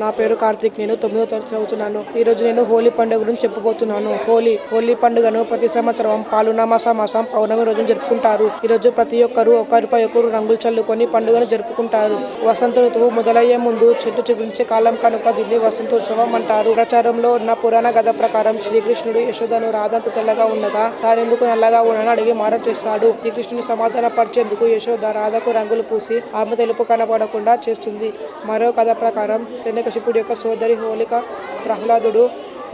నా పేరు కార్తీక్ నేను తొమ్మిదో తరగతి చదువుతున్నాను. ఈ రోజు నేను హోలీ పండుగ గురించి చెప్పబోతున్నాను. హోలీ హోలీ పండుగను ప్రతి సంవత్సరం పాలునామాస మాసం పౌర్ణమి రోజు జరుపుకుంటారు. ఈ రోజు ప్రతి ఒక్కరు ఒకరిపై ఒకరు రంగులు చల్లుకొని పండుగను జరుపుకుంటారు. వసంత ఋతువు మొదలయ్యే ముందు చెట్టు చిగురించే కాలం కనుక దీన్ని వసంతోత్సవం అంటారు. ప్రచారంలో ఉన్న పురాణ కథ ప్రకారం శ్రీకృష్ణుడు యశోదను రాధంత తెల్లగా ఉండగా తానెందుకు నల్లగా ఉండని అడిగి మారం చేస్తాడు. శ్రీకృష్ణుని సమాధాన పరిచేందుకు యశోద రాధకు రంగులు పూసి ఆమె తెలుపు కనపడకుండా చేస్తుంది. మరో కథ ప్రకారం హిరణ్యకశిపుడి యొక్క సోదరి హోలిక ప్రహ్లాదుడు.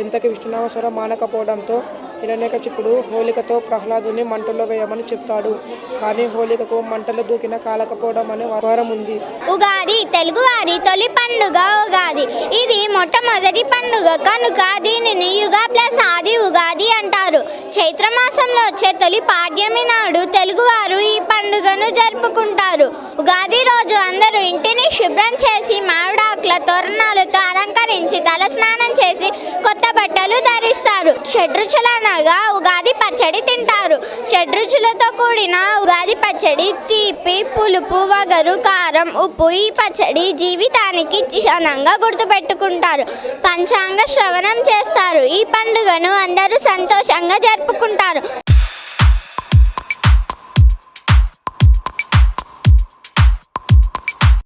ఇంతకి విష్ణునామస్వరం మానకపోవడంతో హిరణ్యకశిపుడు హోలికతో ప్రహ్లాదుని మంటలో వేయమని చెప్తాడు. కానీ హోలికకు మంటలు దూకిన కాలకపోవడం అనే వరం ఉంది. ఉగాది తెలుగువారి తొలి పండుగ ఉగాది. ఇది మొట్టమొదటి పండుగ. కనుక దీనిని యుగ ప్లస్ ఆది ఉగాది అంటారు. చైత్ర మాసంలో వచ్చే తొలి పాడ్యమి నాడు తెలుగువారు ఈ పండుగను జరుపుకుంటారు. ఉగాది రోజు అందరూ ఇంటిని శుభ్రం చేసి మామిడాకుల తోరణాలతో అలంకరించి తలస్నానం చేసి కొత్త బట్టలు ధరిస్తారు. షడ్రుచులనగా ఉగాది పచ్చడి తింటారు. షడ్రుచులతో కూడిన ఉగాది పచ్చడి తీపి పులుపు వగరు కారం ఉప్పు ఈ పచ్చడి జీవితానికి చిహ్నంగా గుర్తుపెట్టుకుంటారు. పంచాంగ శ్రవణం చేస్తారు. ఈ పండుగను అందరూ సంతోషంగా జరుపుకుంటారు.